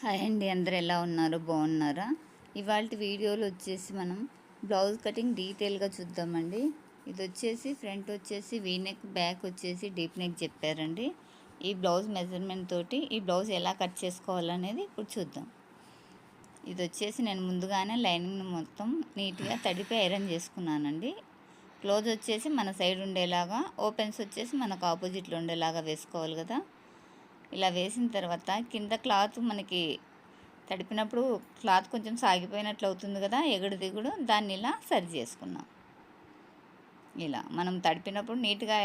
Hi అండి అందరు ఎలా ఉన్నారు? బాగున్నారా? ఇవాళ వీడియోలో వచ్చేసి మనం బ్లౌజ్ కటింగ్ డీటెయిల్గా చూద్దామండి. ఇది వచ్చేసి ఫ్రంట్ వచ్చేసి వీ నెక్ బ్యాక్ వచ్చేసి డీప్ నెక్ చెప్పారండి. ఈ బ్లౌజ్ మెజర్మెంట్ తోటి ఈ బ్లౌజ్ ఎలా కట్ చేసుకోవాలనేది ఇప్పుడు చూద్దాం. ఇది వచ్చేసి నేను ముందుగానే లైనింగ్ని మొత్తం నీట్గా తడిపి ఐరన్ చేసుకున్నానండి. క్లోజ్ వచ్చేసి మన సైడ్ ఉండేలాగా ఓపెన్స్ వచ్చేసి మనకు ఆపోజిట్లో ఉండేలాగా వేసుకోవాలి కదా. ఇలా వేసిన తర్వాత కింద క్లాత్ మనకి తడిపినప్పుడు క్లాత్ కొంచెం సాగిపోయినట్లు అవుతుంది కదా ఎగుడు దిగుడు దాన్ని ఇలా సరి చేసుకున్నాం. ఇలా మనం తడిపినప్పుడు నీట్గా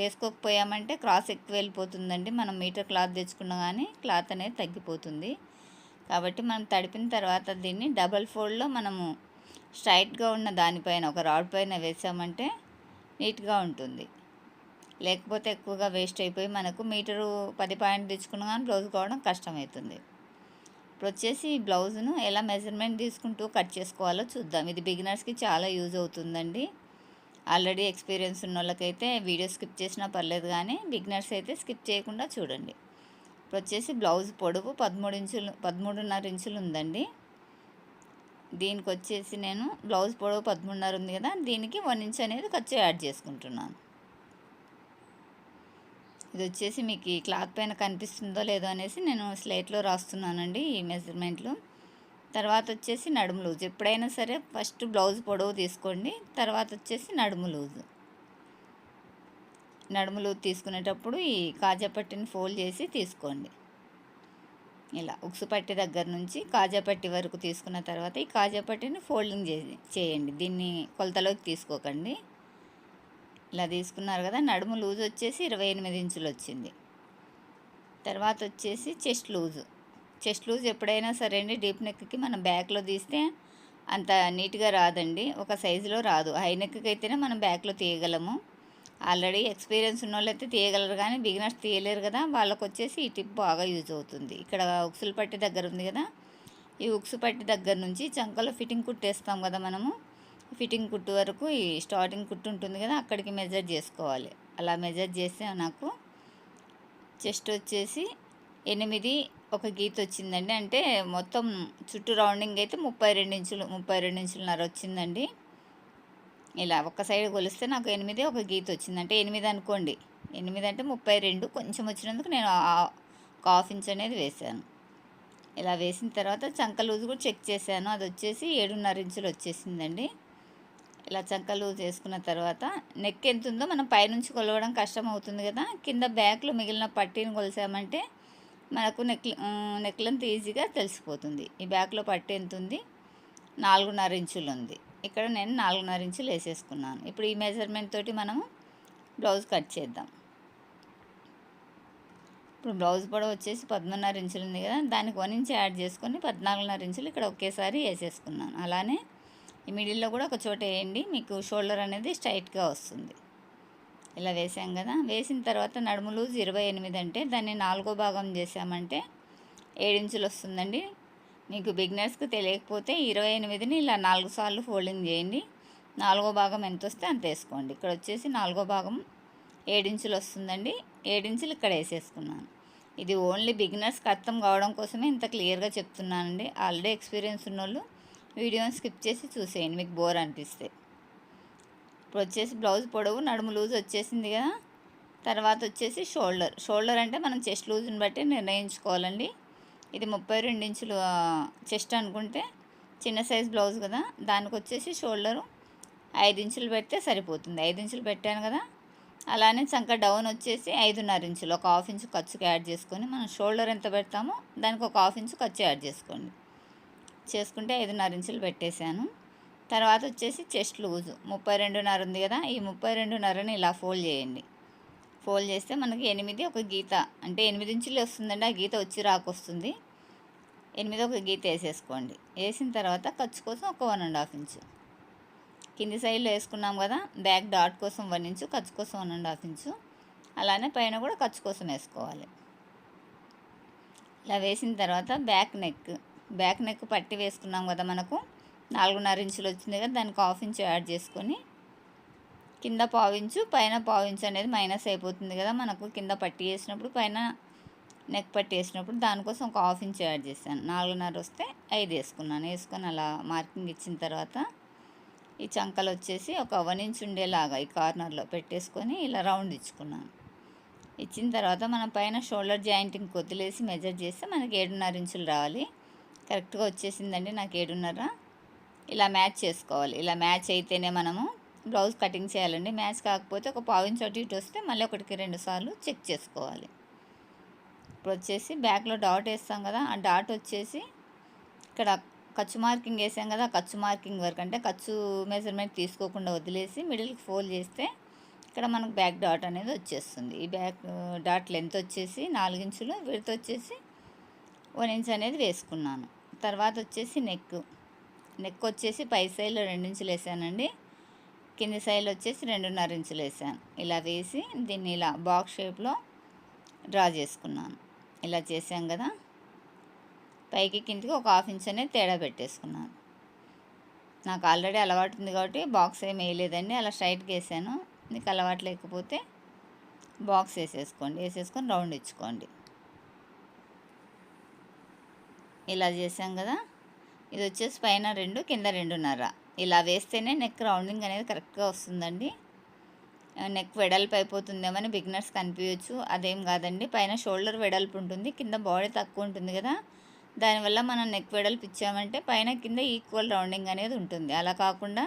వేసుకోకపోయామంటే క్రాస్ ఎక్కువ వెళ్ళిపోతుందండి. మనం మీటర్ క్లాత్ తెచ్చుకున్నా కానీ క్లాత్ అనేది తగ్గిపోతుంది. కాబట్టి మనం తడిపిన తర్వాత దీన్ని డబల్ ఫోల్డ్లో మనము స్ట్రైట్గా ఉన్న దానిపైన ఒక రాడ్ పైన వేసామంటే నీట్గా ఉంటుంది. లేకపోతే ఎక్కువగా వేస్ట్ అయిపోయి మనకు మీటరు పది పాయింట్ తెచ్చుకున్నా కానీ బ్లౌజ్ కావడం కష్టమవుతుంది. ఇప్పుడు వచ్చేసి ఈ బ్లౌజ్ను ఎలా మెజర్మెంట్ తీసుకుంటూ కట్ చేసుకోవాలో చూద్దాం. ఇది బిగినర్స్కి చాలా యూజ్ అవుతుందండి. ఆల్రెడీ ఎక్స్పీరియన్స్ ఉన్న వాళ్ళకైతే వీడియో స్కిప్ చేసినా పర్లేదు కానీ బిగినర్స్ అయితే స్కిప్ చేయకుండా చూడండి. ఇప్పుడు వచ్చేసి బ్లౌజ్ పొడవు పదమూడు ఇంచులు పదమూడున్నర ఇంచులు ఉందండి. దీనికి వచ్చేసి నేను బ్లౌజ్ పొడవు పదమూడున్నర ఉంది కదా దీనికి వన్ ఇంచ్ అనేది ఖర్చు యాడ్ చేసుకుంటున్నాను. ఇది వచ్చేసి మీకు ఈ క్లాత్ పైన కనిపిస్తుందో లేదో అనేసి నేను స్లేట్లో రాస్తున్నానండి ఈ మెజర్మెంట్లు. తర్వాత వచ్చేసి నడుము లూజ్. ఎప్పుడైనా సరే ఫస్ట్ బ్లౌజ్ పొడవు తీసుకోండి. తర్వాత వచ్చేసి నడుము లూజు. నడుము లూజ్ తీసుకునేటప్పుడు ఈ కాజా పట్టిని ఫోల్డ్ చేసి తీసుకోండి. ఇలా ఉక్సు పట్టి దగ్గర నుంచి కాజా పట్టి వరకు తీసుకున్న తర్వాత ఈ కాజా పట్టిని ఫోల్డింగ్ చేయండి. దీన్ని కొలతలోకి తీసుకోకండి. ఇలా తీసుకున్నారు కదా నడుము లూజ్ వచ్చేసి ఇరవై ఎనిమిది ఇంచులు వచ్చింది. తర్వాత వచ్చేసి చెస్ట్ లూజు. చెస్ట్ లూజ్ ఎప్పుడైనా సరే అండి డీప్ నెక్కి మనం బ్యాక్లో తీస్తే అంత నీట్గా రాదండి. ఒక సైజులో రాదు. హై నెక్కి అయితేనే మనం బ్యాక్లో తీయగలము. ఆల్రెడీ ఎక్స్పీరియన్స్ ఉన్న వాళ్ళు అయితే తీయగలరు కానీ బిగినర్స్ తీయలేరు కదా వాళ్ళకు వచ్చేసి ఈ టిప్ బాగా యూజ్ అవుతుంది. ఇక్కడ ఉక్సులు పట్టి దగ్గర ఉంది కదా ఈ ఉక్సు పట్టి దగ్గర నుంచి చంకలో ఫిట్టింగ్ కుట్టేస్తాం కదా మనము. ఫిట్టింగ్ కుట్టు వరకు ఈ స్టార్టింగ్ కుట్టు ఉంటుంది కదా అక్కడికి మెజర్ చేసుకోవాలి. అలా మెజర్ చేస్తే నాకు చెస్ట్ వచ్చేసి ఎనిమిది ఒక గీత వచ్చిందండి. అంటే మొత్తం చుట్టూ రౌండింగ్ అయితే ముప్పై రెండు ఇంచులు ముప్పై రెండు ఇంచులన్నర వచ్చిందండి. ఇలా ఒక సైడ్ కొలిస్తే నాకు ఎనిమిది ఒక గీత వచ్చింది. అంటే ఎనిమిది అనుకోండి. ఎనిమిది అంటే ముప్పై రెండు కొంచెం వచ్చినందుకు నేను ఒక హాఫ్ ఇంచ్ అనేది వేసాను ఇలా వేసిన తర్వాత చంక లూజ్ కూడా చెక్ చేశాను. అది వచ్చేసి ఏడున్నర ఇంచులు వచ్చేసిందండి. ఇలా చక్కలు చేసుకున్న తర్వాత నెక్ ఎంత ఉందో మనం పైనుంచి కొలవడం కష్టం అవుతుంది కదా. కింద బ్యాక్లో మిగిలిన పట్టీని కొలిసామంటే మనకు నెక్ నెక్ లెంత్ ఈజీగా తెలిసిపోతుంది. ఈ బ్యాక్లో పట్టి ఎంత ఉంది నాలుగున్నర ఇంచులు ఉంది ఇక్కడ నేను నాలుగున్నర ఇంచులు వేసేసుకున్నాను. ఇప్పుడు ఈ మెజర్మెంట్ తోటి మనము బ్లౌజ్ కట్ చేద్దాం. ఇప్పుడు బ్లౌజ్ పొడవు వచ్చేసి పద్నాలుగున్నర ఇంచులు ఉంది కదా. దానికి వన్ ఇంచ్ యాడ్ చేసుకొని పద్నాలుగున్నర ఇంచులు ఇక్కడ ఒకేసారి వేసేసుకున్నాను. అలానే ఈ మిడిల్లో కూడా ఒక చోట వేయండి మీకు షోల్డర్ అనేది స్ట్రైట్గా వస్తుంది. ఇలా వేసాం కదా. వేసిన తర్వాత నడుము లూజ్ ఇరవై ఎనిమిది అంటే దాన్ని నాలుగో భాగం చేసామంటే ఏడించులు వస్తుందండి. మీకు బిగినర్స్కి తెలియకపోతే ఇరవై ఎనిమిదిని ఇలా నాలుగు సార్లు ఫోల్డింగ్ చేయండి. నాలుగో భాగం ఎంత వస్తే అంత వేసుకోండి. ఇక్కడ వచ్చేసి నాలుగో భాగం ఏడించులు వస్తుందండి. ఏడించులు ఇక్కడ వేసేసుకున్నాను. ఇది ఓన్లీ బిగినర్స్కి అర్థం కావడం కోసమే ఇంత క్లియర్గా చెప్తున్నానండి. ఆల్రెడీ ఎక్స్పీరియన్స్ ఉన్నోళ్ళు వీడియోని స్కిప్ చేసి చూసేయండి మీకు బోర్ అనిపిస్తే. ఇప్పుడు వచ్చేసి బ్లౌజ్ పొడవు నడుము లూజ్ వచ్చేసింది కదా. తర్వాత వచ్చేసి షోల్డర్. షోల్డర్ అంటే మనం చెస్ట్ లూజ్ని బట్టి నిర్ణయించుకోవాలండి. ఇది ముప్పై రెండు ఇంచులు చెస్ట్ అనుకుంటే చిన్న సైజ్ బ్లౌజ్ కదా. దానికి వచ్చేసి షోల్డరు ఐదు ఇంచులు పెడితే సరిపోతుంది. ఐదు ఇంచులు పెట్టాను కదా. అలానే చంక డౌన్ వచ్చేసి ఐదున్నర ఇంచులు. ఒక హాఫ్ ఇంచు ఖర్చుకి యాడ్ చేసుకొని మనం షోల్డర్ ఎంత పెడతామో దానికి ఒక హాఫ్ ఇంచు ఖర్చు యాడ్ చేసుకోండి. చేసుకుంటే ఐదున్నర ఇంచులు పెట్టేశాను. తర్వాత వచ్చేసి చెస్ట్ లూజు. ముప్పై రెండున్నర ఉంది కదా ఈ ముప్పై రెండున్నరని ఇలా ఫోల్డ్ చేయండి. ఫోల్డ్ చేస్తే మనకి ఎనిమిది ఒక గీత అంటే ఎనిమిది ఇంచులు వస్తుందండి ఆ గీత వచ్చి రాకొస్తుంది. ఎనిమిది ఒక గీత వేసేసుకోండి. వేసిన తర్వాత ఖర్చు కోసం ఒక వన్ అండ్ హాఫ్ ఇంచు. కింది సైడ్లో వేసుకున్నాం కదా బ్యాక్ డాట్ కోసం వన్ ఇంచు ఖర్చు కోసం వన్ అండ్ హాఫ్ ఇంచు. అలానే పైన కూడా ఖర్చు కోసం వేసుకోవాలి. ఇలా వేసిన తర్వాత బ్యాక్ నెక్. బ్యాక్ నెక్ పట్టి వేసుకున్నాం కదా మనకు. నాలుగున్నర ఇంచులు వచ్చింది కదా దానికి హాఫ్ ఇంచు యాడ్ చేసుకొని కింద పావించు పైన పావించు అనేది మైనస్ అయిపోతుంది కదా మనకు. కింద పట్టి వేసినప్పుడు పైన నెక్ పట్టి వేసినప్పుడు దానికోసం ఒక హాఫ్ ఇంచ్ యాడ్ చేశాను. నాలుగున్నర వస్తే ఐదు వేసుకున్నాను. వేసుకొని అలా మార్కింగ్ ఇచ్చిన తర్వాత ఈ చంకలు వచ్చేసి ఒక వన్ ఇంచ్ ఉండేలాగా ఈ కార్నర్లో పెట్టేసుకొని ఇలా రౌండ్ ఇచ్చుకున్నాను. ఇచ్చిన తర్వాత మనం పైన షోల్డర్ జాయింటింగ్ కొద్దిలేసి మెజర్ చేస్తే మనకి ఏడున్నర ఇంచులు రావాలి. కరెక్ట్గా వచ్చేసిందండి నాకు ఏడున్నర. ఇలా మ్యాచ్ చేసుకోవాలి. ఇలా మ్యాచ్ అయితేనే మనము బ్లౌజ్ కటింగ్ చేయాలండి. మ్యాచ్ కాకపోతే ఒక పావు ఇంచు ఇటు వస్తే మళ్ళీ ఒకటికి రెండు సార్లు చెక్ చేసుకోవాలి. ఇప్పుడు వచ్చేసి బ్యాక్లో డాట్ వేస్తాం కదా ఆ డాట్ వచ్చేసి ఇక్కడ ఖర్చు మార్కింగ్ వేసాం కదా ఖర్చు మార్కింగ్ వరకు అంటే ఖర్చు మెజర్మెంట్ తీసుకోకుండా వదిలేసి మిడిల్కి ఫోల్డ్ చేస్తే ఇక్కడ మనకు బ్యాక్ డాట్ అనేది వచ్చేస్తుంది. ఈ బ్యాక్ డాట్ లెంత్ వచ్చేసి నాలుగించులు విడత వచ్చేసి వన్ ఇంచ్ అనేది వేసుకున్నాను. తర్వాత వచ్చేసి నెక్ నెక్ వచ్చేసి పై సైడ్లో ఇంచులు వేసానండి కింది సైడ్లో వచ్చేసి రెండున్నర ఇంచులు వేసాను ఇలా వేసి దీన్ని ఇలా బాక్స్ షేప్లో డ్రా చేసుకున్నాను. ఇలా చేసాం కదా? పైకి కిందికి ఒక హాఫ్ ఇంచ్ అనేది తేడా పెట్టేసుకున్నాను. నాకు ఆల్రెడీ అలవాటు ఉంది కాబట్టి బాక్స్ ఏమి వేయలేదండి. అలా స్ట్రైట్గా వేసాను. మీకు అలవాటు లేకపోతే బాక్స్ వేసేసుకోండి. వేసేసుకొని రౌండ్ ఇచ్చుకోండి. ఇలా చేసాం కదా. ఇది వచ్చేసి పైన రెండు కింద రెండున్నర. ఇలా వేస్తేనే నెక్ రౌండింగ్ అనేది కరెక్ట్గా వస్తుందండి. నెక్ వెడల్పు అయిపోతుందేమని బిగినర్స్ కనిపించవచ్చు అదేం కాదండి. పైన షోల్డర్ వెడల్పు ఉంటుంది కింద బాడీ తక్కువ ఉంటుంది కదా. దానివల్ల మనం నెక్ వెడల్పు ఇచ్చామంటే పైన కింద ఈక్వల్ రౌండింగ్ అనేది ఉంటుంది. అలా కాకుండా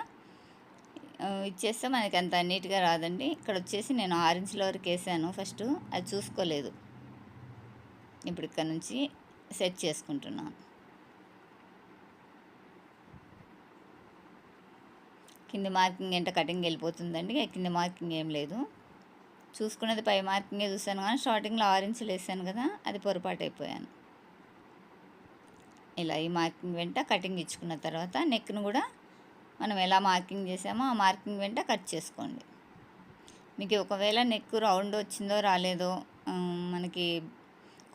ఇచ్చేస్తే మనకి అంత నీట్గా రాదండి. ఇక్కడ వచ్చేసి నేను ఆరెంజ్ల వరకు వేసాను. ఫస్ట్ అది చూసుకోలేదు. ఇప్పుడు ఇక్కడ నుంచి సెట్ చేసుకుంటున్నాను. కింది మార్కింగ్ ఎంత కటింగ్ వెళ్ళిపోతుందండి. కింది మార్కింగ్ ఏం లేదు. చూసుకున్నది పై మార్కింగే చూసాను కానీ స్టార్టింగ్లో ఆరెంజ్లు వేసాను కదా అది పొరపాటు అయిపోయాను. ఇలా ఈ మార్కింగ్ వెంట కటింగ్ ఇచ్చుకున్న తర్వాత నెక్ను కూడా మనం ఎలా మార్కింగ్ చేసామో ఆ మార్కింగ్ వెంట కట్ చేసుకోండి. మీకు ఒకవేళ నెక్ రౌండ్ వచ్చిందో రాలేదో మనకి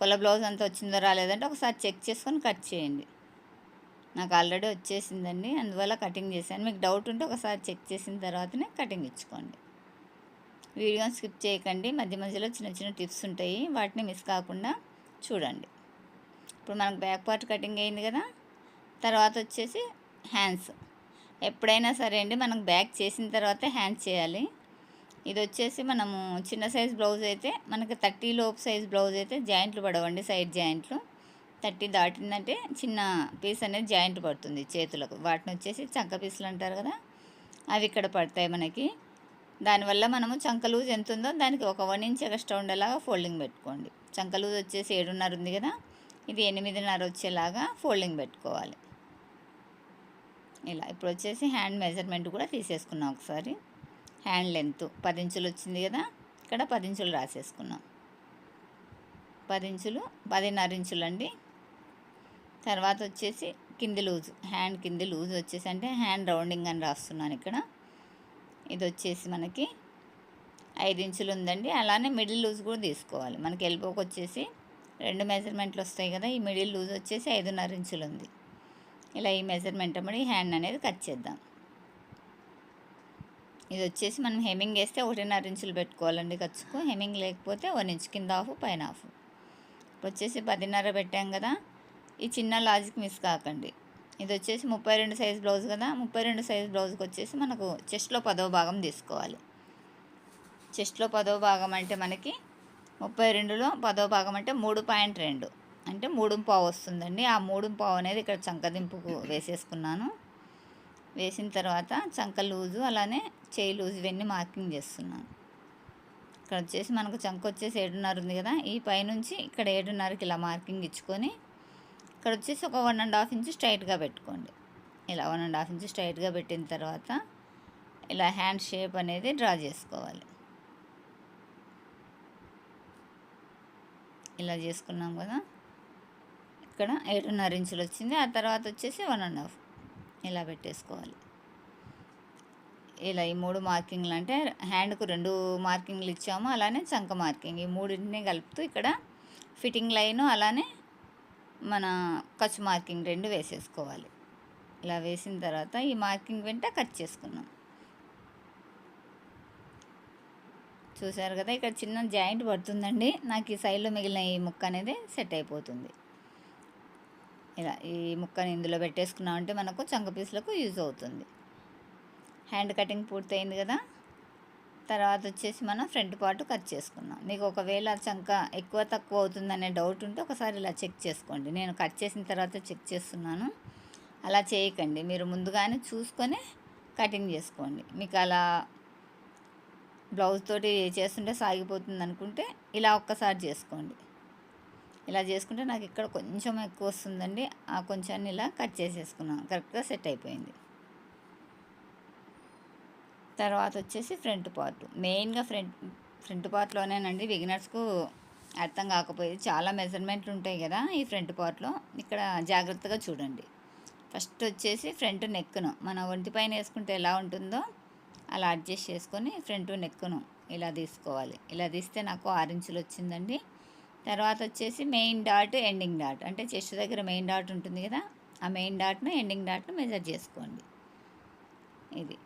కొల బ్లౌజ్ అంతా వచ్చిందో రాలేదంటే ఒకసారి చెక్ చేసుకొని కట్ చేయండి. నాకు ఆల్రెడీ వచ్చేసిందండి అందువల్ల కటింగ్ చేశాను. మీకు డౌట్ ఉంటే ఒకసారి చెక్ చేసిన తర్వాతనే కటింగ్ ఇచ్చుకోండి. వీడియోని స్కిప్ చేయకండి మధ్య మధ్యలో చిన్న చిన్న టిప్స్ ఉంటాయి వాటిని మిస్ కాకుండా చూడండి. ఇప్పుడు మనకు బ్యాక్ పార్ట్ కటింగ్ అయింది కదా తర్వాత వచ్చేసి హ్యాండ్స్. ఎప్పుడైనా సరే అండి మనకు బ్యాక్ చేసిన తర్వాతే హ్యాండ్స్ చేయాలి. ఇది వచ్చేసి మనము చిన్న సైజ్ బ్లౌజ్ అయితే మనకి థర్టీ లోపు సైజ్ బ్లౌజ్ అయితే జాయింట్లు పడవండి సైడ్ జాయింట్లు. థర్టీ దాటిందంటే చిన్న పీస్ అనేది జాయింట్ పడుతుంది చేతులకు. వాటిని వచ్చేసి చంక పీసులు అంటారు కదా అవి ఇక్కడ పడతాయి మనకి. దానివల్ల మనము చంక లూజ్ ఎంత ఉందో దానికి ఒక వన్ ఇంచ్ ఎక్స్ట్రా ఉండేలాగా ఫోల్డింగ్ పెట్టుకోండి. చంక లూజ్ వచ్చేసి ఏడున్నర ఉంది కదా ఇది ఎనిమిదిన్నర వచ్చేలాగా ఫోల్డింగ్ పెట్టుకోవాలి. ఇలా ఇప్పుడు వచ్చేసి హ్యాండ్ మెజర్మెంట్ కూడా తీసేసుకున్నాం ఒకసారి. హ్యాండ్ లెంత్ పది ఇంచులు వచ్చింది కదా? ఇక్కడ పది ఇంచులు రాసేసుకున్నాం. పది ఇంచులు పదిన్నర ఇంచులు అండి తర్వాత వచ్చేసి కింది లూజ్ హ్యాండ్ కింది లూజ్ వచ్చేసి అంటే హ్యాండ్ రౌండింగ్ అని రాస్తున్నాను ఇక్కడ. ఇది వచ్చేసి మనకి ఐదు ఇంచులు ఉందండి అలానే మిడిల్ లూజ్ కూడా తీసుకోవాలి. మనకి ఎల్బోకి వచ్చేసి రెండు మెజర్మెంట్లు వస్తాయి కదా ఈ మిడిల్ లూజ్ వచ్చేసి ఐదున్నర ఇంచులు ఉంది ఇలా ఈ మెజర్మెంట్ అమ్మడి హ్యాండ్ అనేది కట్ చేద్దాం. ఇది వచ్చేసి మనం హెమింగ్ వేస్తే ఒకటిన్నర ఇంచులు పెట్టుకోవాలండి ఖర్చుకు హెమింగ్ లేకపోతే వన్ ఇంచ్ కింద ఆఫ్ పైన ఆఫ్ వచ్చేసి పదిన్నర పెట్టాం కదా. ఈ చిన్న లాజిక్ మిస్ కాకండి. ఇది వచ్చేసి ముప్పై రెండు సైజ్ బ్లౌజ్ కదా. ముప్పై రెండు సైజ్ బ్లౌజ్కి వచ్చేసి మనకు చెస్ట్లో పదవ భాగం తీసుకోవాలి. చెస్ట్లో పదవ భాగం అంటే మనకి ముప్పై రెండులో పదవ భాగం అంటే మూడు పాయింట్ రెండు. అంటే మూడు పావు వస్తుందండి. ఆ మూడు పావు అనేది ఇక్కడ చంకదింపుకు వేసేసుకున్నాను. వేసిన తర్వాత చంక లూజు అలానే చేయి లూజు ఇవన్నీ మార్కింగ్ చేస్తున్నాను. ఇక్కడ వచ్చేసి మనకు చంక వచ్చేసి ఏడున్నర ఉంది కదా ఈ పైనుంచి ఇక్కడ ఏడున్నరకి ఇలా మార్కింగ్ ఇచ్చుకొని ఇక్కడ వచ్చేసి ఒక వన్ అండ్ హాఫ్ ఇంచ్ స్ట్రైట్గా పెట్టుకోండి. ఇలా వన్ అండ్ హాఫ్ ఇంచ్ స్ట్రైట్గా పెట్టిన తర్వాత ఇలా హ్యాండ్ షేప్ అనేది డ్రా చేసుకోవాలి. ఇలా చేసుకున్నాం కదా ఇక్కడ ఏడున్నర ఇంచులు వచ్చింది ఆ తర్వాత వచ్చేసి వన్ అండ్ హాఫ్. ఇలా పెట్టేసుకోవాలి? ఇలా ఈ మూడు మార్కింగ్లు అంటే హ్యాండ్కు రెండు మార్కింగ్లు ఇచ్చాము అలానే చంక మార్కింగ్. ఈ మూడింటిని కలుపుతూ ఇక్కడ ఫిట్టింగ్ లైను అలానే మన ఖర్చు మార్కింగ్ రెండు వేసేసుకోవాలి. ఇలా వేసిన తర్వాత ఈ మార్కింగ్ వెంట కట్ చేసుకున్నాం. చూసారు కదా ఇక్కడ చిన్న జాయింట్ పడుతుందండి. నాకు ఈ సైడ్లో మిగిలిన ఈ ముక్క అనేది సెట్ అయిపోతుంది. ఇలా ఈ ముక్కని ఇందులో పెట్టేసుకున్నామంటే మనకు చంక పీసులకు యూజ్ అవుతుంది. హ్యాండ్ కటింగ్ పూర్తయింది కదా? తర్వాత వచ్చేసి మనం ఫ్రంట్ పార్ట్ కట్ చేసుకున్నాం మీకు ఒకవేళ చంక ఎక్కువ తక్కువ అవుతుందనే డౌట్ ఉంటే ఒకసారి ఇలా చెక్ చేసుకోండి. నేను కట్ చేసిన తర్వాత చెక్ చేస్తున్నాను. అలా చేయకండి. మీరు ముందుగానే చూసుకొని కటింగ్ చేసుకోండి. మీకు అలా బ్లౌజ్ తోటి చేస్తుంటే సాగిపోతుంది అనుకుంటే ఇలా ఒక్కసారి చేసుకోండి. ఇలా చేసుకుంటే నాకు ఇక్కడ కొంచెం ఎక్కువ వస్తుందండి. ఆ కొంచెం ఇలా కట్ చేసేసుకున్నాను కరెక్ట్గా సెట్ అయిపోయింది. తర్వాత వచ్చేసి ఫ్రంట్ పార్ట్. మెయిన్గా ఫ్రంట్ ఫ్రంట్ పార్ట్లోనేనండి బిగినర్స్కు అర్థం కాకపోయేది. చాలా మెజర్మెంట్లు ఉంటాయి కదా ఈ ఫ్రంట్ పార్ట్లో. ఇక్కడ జాగ్రత్తగా చూడండి. ఫస్ట్ వచ్చేసి ఫ్రంట్ నెక్ను మన ఒంటి పైన వేసుకుంటే ఎలా ఉంటుందో అలా అడ్జస్ట్ చేసుకొని ఫ్రంట్ నెక్ను ఇలా తీసుకోవాలి. ఇలా తీస్తే నాకు ఆరు ఇంచులు వచ్చిందండి తర్వాత వచ్చేసి మెయిన్ డాట్ ఎండింగ్ డాట్ అంటే చెస్ట్ దగ్గర మెయిన్ డాట్ ఉంటుంది కదా ఆ మెయిన్ డాట్ను ఎండింగ్ డాట్ను మెజర్ చేసుకోండి. ఇది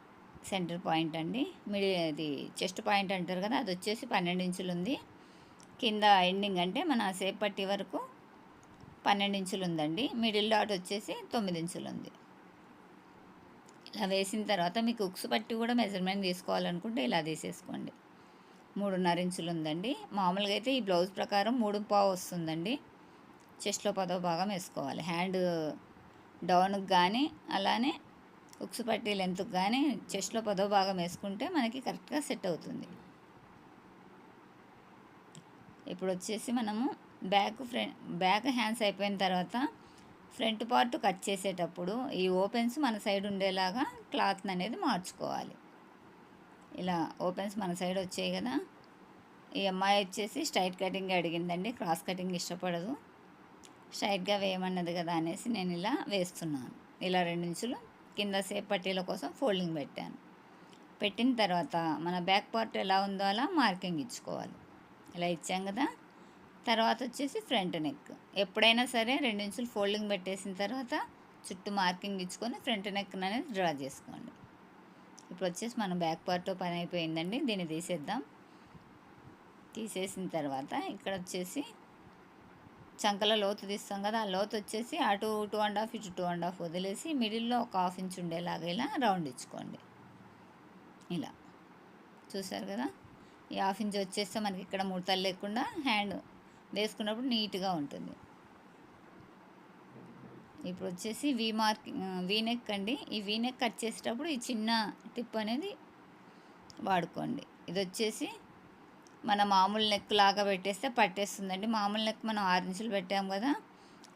సెంటర్ పాయింట్ అండి. మిడి ఇది చెస్ట్ పాయింట్ అంటారు కదా అది వచ్చేసి పన్నెండు ఇంచులు ఉంది కింద ఎండింగ్ అంటే మన సేప్ పట్టి వరకు పన్నెండు ఇంచులు ఉందండి మిడిల్ డాట్ వచ్చేసి తొమ్మిది ఇంచులు ఉంది ఇలా వేసిన తర్వాత మీకు ఉక్స్ పట్టి కూడా మెజర్మెంట్ తీసుకోవాలనుకుంటే ఇలా తీసేసుకోండి. మూడున్నర ఇంచులు ఉందండి మామూలుగా అయితే ఈ బ్లౌజ్ ప్రకారం మూడు పావు వస్తుందండి. చెస్ట్లో పదో భాగం వేసుకోవాలి. హ్యాండ్ డౌన్కి కానీ అలానే ఉక్సు పట్టి లెంత్కి కానీ చెస్ట్లో పదో భాగం వేసుకుంటే మనకి కరెక్ట్గా సెట్ అవుతుంది. ఇప్పుడు వచ్చేసి మనము బ్యాక్ ఫ్రంట్ బ్యాక్ హ్యాండ్స్ అయిపోయిన తర్వాత ఫ్రంట్ పార్ట్ కట్ చేసేటప్పుడు ఈ ఓపెన్స్ మన సైడ్ ఉండేలాగా క్లాత్ని అనేది మార్చుకోవాలి. ఇలా ఓపెన్స్ మన సైడ్ వచ్చాయి కదా. ఈ అమ్మాయి వచ్చేసి స్ట్రైట్ కటింగ్ అడిగిందండి. క్రాస్ కటింగ్ ఇష్టపడదు. స్ట్రైట్గా వేయమన్నది కదా అనేసి నేను ఇలా వేస్తున్నాను. ఇలా రెండు ఇంచులు కింద సేప్ పట్టీల కోసం ఫోల్డింగ్ పెట్టాను. పెట్టిన తర్వాత మన బ్యాక్ పార్ట్ ఎలా ఉందో అలా మార్కింగ్ ఇచ్చుకోవాలి. ఇలా ఇచ్చాం కదా. తర్వాత వచ్చేసి ఫ్రంట్ నెక్ ఎప్పుడైనా సరే రెండు ఇంచులు ఫోల్డింగ్ పెట్టేసిన తర్వాత చుట్టూ మార్కింగ్ ఇచ్చుకొని ఫ్రంట్ నెక్ అనేది డ్రా చేసుకోండి. ఇప్పుడు వచ్చేసి మన బ్యాక్ పార్ట్తో పని అయిపోయిందండి. దీన్ని తీసేద్దాం. తీసేసిన తర్వాత ఇక్కడ వచ్చేసి చంకల లోతు తీస్తాం కదా ఆ లోతు వచ్చేసి అటు టూ అండ్ హాఫ్ ఇటు టూ అండ్ హాఫ్ వదిలేసి మిడిల్లో ఒక హాఫ్ ఇంచ్ ఉండేలాగా ఇలా రౌండ్ ఇచ్చుకోండి. ఇలా. చూసారు కదా? ఈ హాఫ్ ఇంచ్ వచ్చేస్తే మనకి ఇక్కడ ముడతలు లేకుండా హ్యాండ్ వేసుకున్నప్పుడు నీట్గా ఉంటుంది. ఇప్పుడు వచ్చేసి వీ మార్క్ వీ నెక్ అండి. ఈ వీ నెక్ కట్ చేసేటప్పుడు ఈ చిన్న టిప్ అనేది వాడుకోండి. ఇది వచ్చేసి మన మామూలు నెక్ లాగా పెట్టేస్తే పట్టేస్తుందండి. మామూలు నెక్ మనం ఆరు ఇంచులు పెట్టాం కదా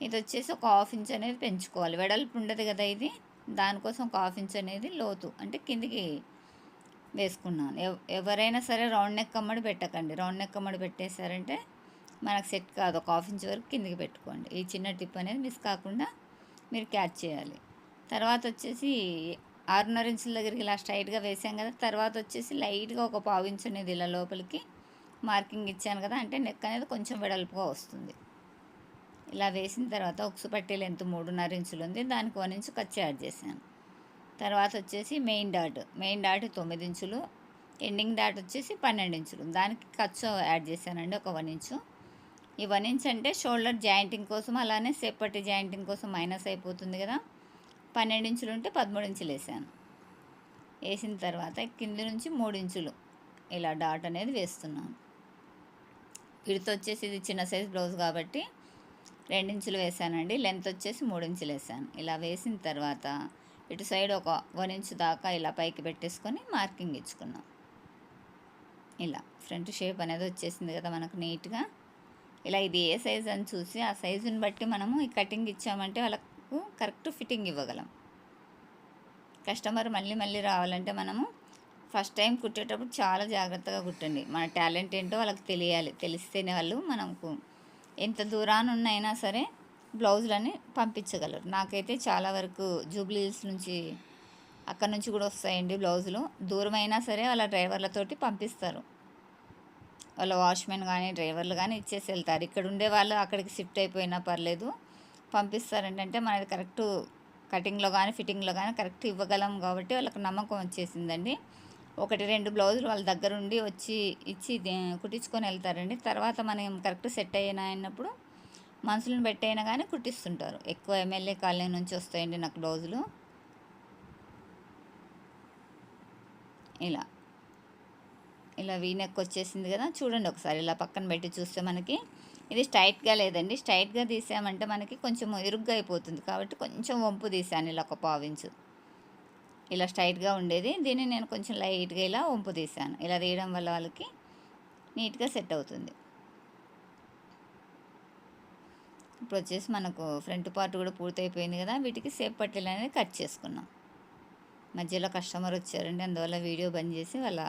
ఇది వచ్చేసి ఒక హాఫ్ ఇంచ్ అనేది పెంచుకోవాలి. వెడల్పు ఉండదు కదా ఇది. దానికోసం ఒక హాఫ్ ఇంచ్ అనేది లోతు అంటే కిందికి వేసుకున్నాను. ఎవరైనా సరే రౌండ్ నెక్ అమ్మడి పెట్టకండి. రౌండ్ నెక్ అమ్మడి పెట్టేశారంటే మనకు సెట్ కాదు. ఒక హాఫ్ ఇంచ్ వరకు కిందికి పెట్టుకోండి. ఈ చిన్న టిప్ అనేది మిస్ కాకుండా మీరు క్యాచ్ చేయాలి. తర్వాత వచ్చేసి ఆరున్నర ఇంచుల దగ్గరికి ఇలా స్ట్రైట్గా వేసాం కదా తర్వాత వచ్చేసి లైట్గా ఒక పావు ఇంచు అనేది ఇలా లోపలికి మార్కింగ్ ఇచ్చాను కదా అంటే నెక్ అనేది కొంచెం వెడల్పుగా వస్తుంది. ఇలా వేసిన తర్వాత ఉక్సు పట్టీ లెంత్ మూడున్నర ఇంచులు ఉంది దానికి వన్ ఇంచు ఖర్చు యాడ్ చేశాను. తర్వాత వచ్చేసి మెయిన్ డాట్ మెయిన్ డాట్ తొమ్మిది ఇంచులు ఎండింగ్ డాట్ వచ్చేసి పన్నెండు ఇంచులు దానికి ఖర్చు యాడ్ చేశానండి ఒక వన్ ఇంచు. ఈ వన్ ఇంచ్ అంటే షోల్డర్ జాయింటింగ్ కోసం అలానే సేపటి జాయింటింగ్ కోసం మైనస్ అయిపోతుంది కదా. పన్నెండు ఇంచులు ఉంటే పదమూడు ఇంచులు వేసాను. వేసిన తర్వాత కింది నుంచి మూడు ఇంచులు ఇలా డాట్ అనేది వేస్తున్నాను. విడత వచ్చేసి ఇది చిన్న సైజ్ బ్లౌజ్ కాబట్టి రెండించులు వేసానండి. లెంత్ వచ్చేసి మూడు ఇంచులు వేసాను. ఇలా వేసిన తర్వాత ఇటు సైడ్ ఒక వన్ ఇంచు దాకా ఇలా పైకి పెట్టేసుకొని మార్కింగ్ ఇచ్చుకున్నాం. ఇలా ఫ్రంట్ షేప్ అనేది వచ్చేసింది కదా మనకు నీట్గా. ఇలా ఇది ఏ సైజ్ అని చూసి ఆ సైజుని బట్టి మనము ఈ కటింగ్ ఇచ్చామంటే వాళ్ళకు కరెక్ట్ ఫిట్టింగ్ ఇవ్వగలం. కస్టమర్ మళ్ళీ మళ్ళీ రావాలంటే మనము ఫస్ట్ టైం కుట్టేటప్పుడు చాలా జాగ్రత్తగా కుట్టండి. మన టాలెంట్ ఏంటో వాళ్ళకి తెలియాలి. తెలిస్తేనే వాళ్ళు మనకు ఎంత దూరాన ఉన్నైనా సరే బ్లౌజులని పంపించగలరు. నాకైతే చాలా వరకు జూబ్లీహిల్స్ నుంచి అక్కడ నుంచి కూడా వస్తాయండి బ్లౌజులు దూరమైనా సరే వాళ్ళ డ్రైవర్లతోటి పంపిస్తారు. వాళ్ళ వాచ్మెన్ కానీ డ్రైవర్లు కానీ ఇచ్చేసి వెళ్తారు. ఇక్కడ ఉండే వాళ్ళు అక్కడికి షిఫ్ట్ అయిపోయినా పర్లేదు. పంపిస్తారంటే మనది కరెక్ట్ కటింగ్లో కానీ ఫిట్టింగ్లో కానీ కరెక్ట్ ఇవ్వగలం కాబట్టి వాళ్ళకి నమ్మకం వచ్చేసిందండి. ఒకటి రెండు బ్లౌజులు వాళ్ళ దగ్గర ఉండి వచ్చి ఇచ్చి దే- కుట్టించుకొని వెళ్తారండి. తర్వాత మనం కరెక్ట్ సెట్ అయినా అయినప్పుడు మనుషులను పెట్టైనా కానీ కుట్టిస్తుంటారు. ఎక్కువ ఎమ్మెల్యే కాలనీ నుంచి వస్తాయండి నాకు బ్లౌజులు. ఇలా. ఇలా వీనెక్ వచ్చేసింది కదా చూడండి ఒకసారి ఇలా పక్కన పెట్టి చూస్తే మనకి. ఇది స్ట్రైట్గా లేదండి స్ట్రైట్గా తీసామంటే మనకి కొంచెం ఇరుగ్గా అయిపోతుంది కాబట్టి కొంచెం వంపు తీసాను ఇలా ఒక పావించు ఇలా స్ట్రైట్గా ఉండేది దీన్ని నేను కొంచెం లైట్గా ఇలా వంపు తీసాను. ఇలా తీయడం వల్ల వాళ్ళకి నీట్గా సెట్ అవుతుంది. ఇప్పుడు వచ్చేసి మనకు ఫ్రంట్ పార్ట్ కూడా పూర్తయిపోయింది కదా వీటికి సేప్ పట్టీలు అనేది కట్ చేసుకున్నాం. మధ్యలో కస్టమర్ వచ్చారండి అందువల్ల వీడియో బంద్ చేసి వాళ్ళ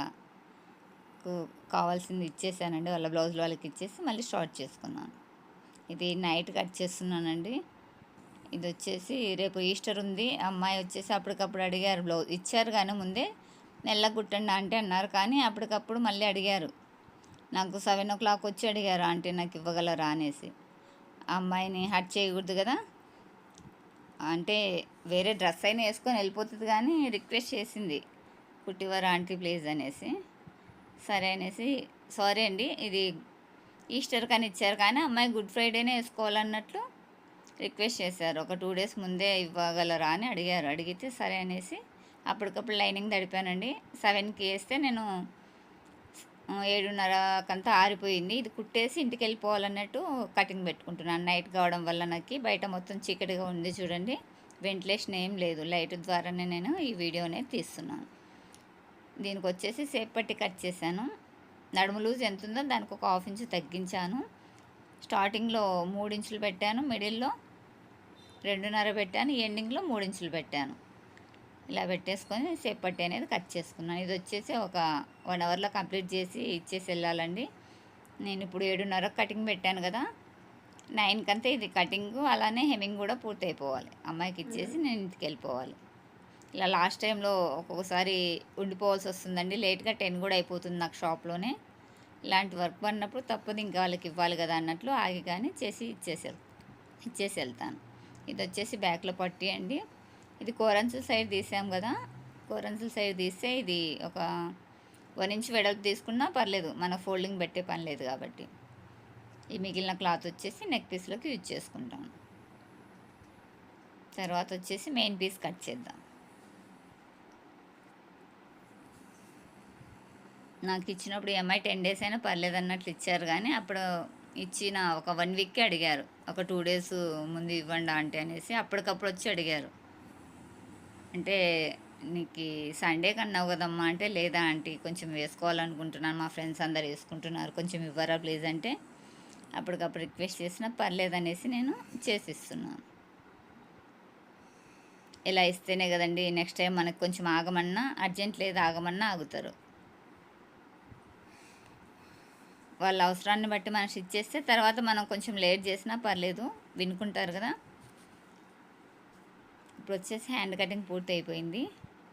వాళ్ళకు కావాల్సింది ఇచ్చేసానండి వాళ్ళ బ్లౌజులు వాళ్ళకి ఇచ్చేసి మళ్ళీ స్టార్ట్ చేసుకున్నాను. ఇది నైట్ కట్ చేస్తున్నానండి. ఇది వచ్చేసి రేపు ఈస్టర్ ఉంది. అమ్మాయి వచ్చేసి అప్పటికప్పుడు అడిగారు బ్లౌజ్ ఇచ్చారు కానీ ముందే నెల్ల కుట్టండి అంటే అన్నారు కానీ అప్పటికప్పుడు మళ్ళీ అడిగారు. నాకు సెవెన్ ఓ క్లాక్ వచ్చి అడిగారు ఆంటీ నాకు ఇవ్వగలరా? అనేసి. ఆ అమ్మాయిని హట్ చేయకూడదు కదా. అంటే వేరే డ్రెస్ అయినా వేసుకొని వెళ్ళిపోతుంది కానీ రిక్వెస్ట్ చేసింది పుట్టివారు ఆంటీ ప్లీజ్? అనేసి. సరే అనేసి సారీ అండి ఇది ఈస్టర్ కానీ ఇచ్చారు. కానీ అమ్మాయి గుడ్ ఫ్రైడేనే వేసుకోవాలన్నట్లు రిక్వెస్ట్ చేశారు. ఒక టూ డేస్ ముందే ఇవ్వగలరా? అని అడిగారు. అడిగితే సరే అనేసి అప్పటికప్పుడు లైనింగ్ తడిపానండి. సెవెన్కి వేస్తే నేను ఏడున్నర కంతా ఆరిపోయింది. ఇది కుట్టేసి ఇంటికి వెళ్ళిపోవాలన్నట్టు కటింగ్ పెట్టుకుంటున్నాను. నైట్ కావడం వల్ల నాకు బయట మొత్తం చీకటిగా ఉంది చూడండి. వెంటిలేషన్ ఏం లేదు. లైట్ ద్వారానే నేను ఈ వీడియో అనేది తీస్తున్నాను. దీనికి వచ్చేసి సేప్ పట్టి కట్ చేశాను. నడుము లూజ్ ఎంత ఉందో దానికి ఒక హాఫ్ ఇంచ్ తగ్గించాను. స్టార్టింగ్లో మూడు ఇంచులు పెట్టాను. మిడిల్లో రెండున్నర పెట్టాను. ఎండింగ్లో మూడు ఇంచులు పెట్టాను. ఇలా పెట్టేసుకొని సేపు పట్టి అనేది కట్ చేసుకున్నాను. ఇది వచ్చేసి ఒక వన్ అవర్లో కంప్లీట్ చేసి ఇచ్చేసి వెళ్ళాలండి. నేను ఇప్పుడు ఏడున్నర కటింగ్ పెట్టాను కదా. నైన్కి అంతా ఇది కటింగ్ అలానే హెమింగ్ కూడా పూర్తి అయిపోవాలి అమ్మాయికి ఇచ్చేసి నేను ఇంటికి వెళ్ళిపోవాలి. ఇలా లాస్ట్ టైంలో ఒక్కొక్కసారి ఉండిపోవాల్సి వస్తుందండి. లేట్గా టెన్ కూడా అయిపోతుంది నాకు షాప్లోనే. ఇలాంటి వర్క్ పడినప్పుడు తప్పదు ఇంకా వాళ్ళకి ఇవ్వాలి కదా అన్నట్లు ఆగి కానీ చేసి ఇచ్చేసి ఇచ్చేసి వెళ్తాను ఇది వచ్చేసి బ్యాక్లో పట్టి అండి ఇది కోరంచుల సైడ్ తీసాం కదా. కోరంచుల సైడ్ తీస్తే ఇది ఒక వన్ ఇంచ్ వెడల్పు తీసుకున్నా పర్లేదు. మన ఫోల్డింగ్ పెట్టే పని లేదు కాబట్టి. ఈ మిగిలిన క్లాత్ వచ్చేసి నెక్ పీస్లోకి యూజ్ చేసుకుంటాను తర్వాత వచ్చేసి మెయిన్ పీస్ కట్ చేద్దాం. నాకు ఇచ్చినప్పుడు ఎంఐ టెన్ డేస్ అయినా పర్లేదు అన్నట్లు ఇచ్చారు కానీ అప్పుడు ఇచ్చిన ఒక వన్ వీక్కి అడిగారు. ఒక టూ డేస్ ముందు ఇవ్వండి ఆంటీ అనేసి అప్పటికప్పుడు వచ్చి అడిగారు. అంటే నీకు సండే కన్నావు కదమ్మా అంటే లేదా ఆంటీ కొంచెం వేసుకోవాలనుకుంటున్నాను మా ఫ్రెండ్స్ అందరు వేసుకుంటున్నారు కొంచెం ఇవ్వరా ప్లీజ్ అంటే అప్పటికప్పుడు రిక్వెస్ట్ చేసినా పర్లేదు అనేసి నేను చేసిస్తున్నాను ఇలా ఇస్తేనే కదండి నెక్స్ట్ టైం మనకు కొంచెం ఆగమన్నా అర్జెంట్ లేదు ఆగమన్నా ఆగుతారు. వాళ్ళ అవసరాన్ని బట్టి మనం ఇచ్చేస్తే తర్వాత మనం కొంచెం లేట్ చేసినా పర్లేదు. వినుకుంటారు కదా? ఇప్పుడు వచ్చేసి హ్యాండ్ కటింగ్ పూర్తి అయిపోయింది.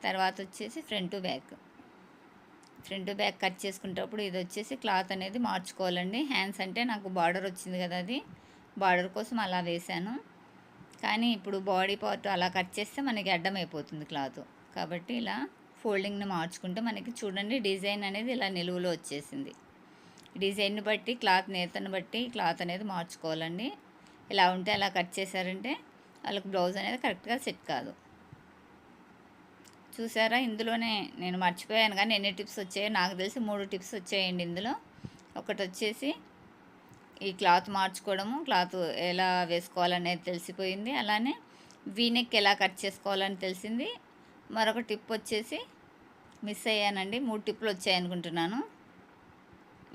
తర్వాత వచ్చేసి front to back front to back cut చేసుకునేటప్పుడు ఇది వచ్చేసి క్లాత్ అనేది మార్చుకోవాలండి. హ్యాండ్స్ అంటే నాకు బార్డర్ వచ్చింది కదా అది. బార్డర్ కోసం అలా వేశాను. కానీ ఇప్పుడు బాడీ పార్ట్ అలా కట్ చేస్తే మనకి అడ్డం అయిపోతుంది క్లాత్ కాబట్టి ఇలా ఫోల్డింగ్ని మార్చుకుంటే మనకి చూడండి డిజైన్ అనేది ఇలా నిలువులో వచ్చేసింది. డిజైన్ని బట్టి క్లాత్ నేతను బట్టి క్లాత్ అనేది మార్చుకోవాలండి. ఇలా ఉంటే అలా కట్ చేశారంటే వాళ్ళకి బ్లౌజ్ అనేది కరెక్ట్గా సెట్ కాదు. చూసారా? ఇందులోనే నేను మర్చిపోయాను కానీ ఎన్ని టిప్స్ వచ్చాయో నాకు తెలిసి మూడు టిప్స్ వచ్చాయండి ఇందులో. ఒకటి వచ్చేసి ఈ క్లాత్ మార్చుకోవడము క్లాత్ ఎలా వేసుకోవాలనేది తెలిసిపోయింది. అలానే వీనెక్ ఎలా కట్ చేసుకోవాలని తెలిసింది. మరొక టిప్ వచ్చేసి మిస్ అయ్యానండి. మూడు టిప్లు వచ్చాయి అనుకుంటున్నాను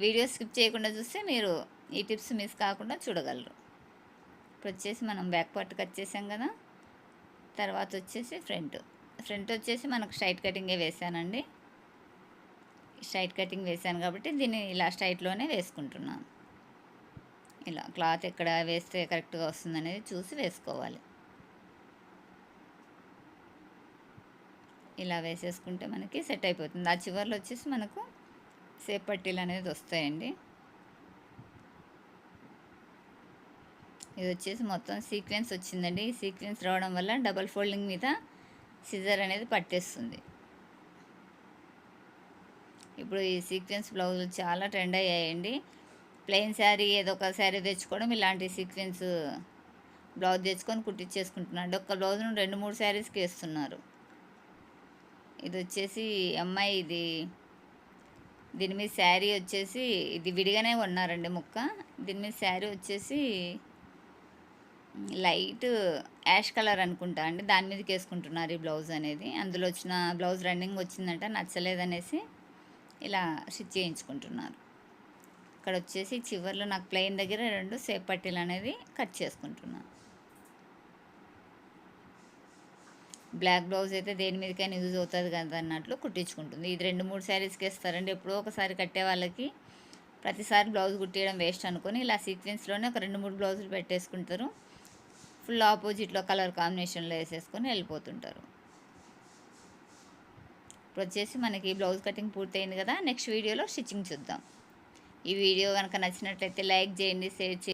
వీడియో స్కిప్ చేయకుండా చూస్తే మీరు ఈ టిప్స్ మిస్ కాకుండా చూడగలరు. ఇప్పుడు వచ్చేసి మనం బ్యాక్ పార్ట్ కట్ చేసాం కదా. తర్వాత వచ్చేసి ఫ్రంట్. ఫ్రంట్ వచ్చేసి మనకు స్ట్రైట్ కటింగే వేసానండి. స్ట్రైట్ కటింగ్ వేసాను కాబట్టి దీన్ని ఇలా స్ట్రైట్లోనే వేసుకుంటున్నాను. ఇలా క్లాత్ ఎక్కడ వేస్తే కరెక్ట్గా వస్తుందనేది చూసి వేసుకోవాలి. ఇలా వేసేసుకుంటే మనకి సెట్ అయిపోతుంది. ఆ చివర్లో వచ్చేసి మనకు సేప్ పట్టీలు అనేది వస్తాయండి. ఇది వచ్చేసి మొత్తం సీక్వెన్స్ వచ్చిందండి. ఈ సీక్వెన్స్ రావడం వల్ల డబల్ ఫోల్డింగ్ మీద సిజర్ అనేది పట్టేస్తుంది. ఇప్పుడు ఈ సీక్వెన్స్ బ్లౌజులు చాలా ట్రెండ్ అయ్యాయండి. ప్లెయిన్ శారీ ఏదో ఒక శారీ తెచ్చుకోవడం ఇలాంటి సీక్వెన్స్ బ్లౌజ్ తెచ్చుకొని కుట్టించేసుకుంటున్నాడు ఒక్క బ్లౌజ్ను రెండు మూడు శారీస్కి వేస్తున్నారు. ఇది వచ్చేసి అమ్మాయి ఇది దీని మీద శారీ వచ్చేసి ఇది విడిగానే ఉన్నారండి ముక్క. దీని మీద శారీ వచ్చేసి లైట్ యాష్ కలర్ అనుకుంటా అండి. దాని మీదకి వేసుకుంటున్నారు ఈ బ్లౌజ్ అనేది. అందులో వచ్చిన బ్లౌజ్ రన్నింగ్ వచ్చిందంట నచ్చలేదనేసి ఇలా స్టిచ్ చేయించుకుంటున్నారు. ఇక్కడ వచ్చేసి చివర్లో నాకు ప్లెయిన్ దగ్గర రెండు సేప్ పట్టీలు అనేది కట్ చేసుకుంటున్నాను బ్లాక్ బ్లౌజ్ అయితే దేని మీదకైనా యూజ్ అవుతుంది కదా అన్నట్లు కుట్టించుకుంటుంది. ఇది రెండు మూడు శారీస్కి వేస్తారండి. ఎప్పుడో ఒకసారి కట్టే వాళ్ళకి ప్రతిసారి బ్లౌజ్ కుట్టేయడం వేస్ట్ అనుకొని ఇలా సీక్వెన్స్లోనే ఒక రెండు మూడు బ్లౌజులు పెట్టేసుకుంటారు. ఫుల్ ఆపోజిట్లో కలర్ కాంబినేషన్లో వేసేసుకొని వెళ్ళిపోతుంటారు. ఇప్పుడు వచ్చేసి మనకి బ్లౌజ్ కటింగ్ పూర్తయింది కదా. నెక్స్ట్ వీడియోలో స్టిచ్చింగ్ చూద్దాం. ఈ వీడియో కనుక నచ్చినట్లయితే లైక్ చేయండి షేర్ చేయండి.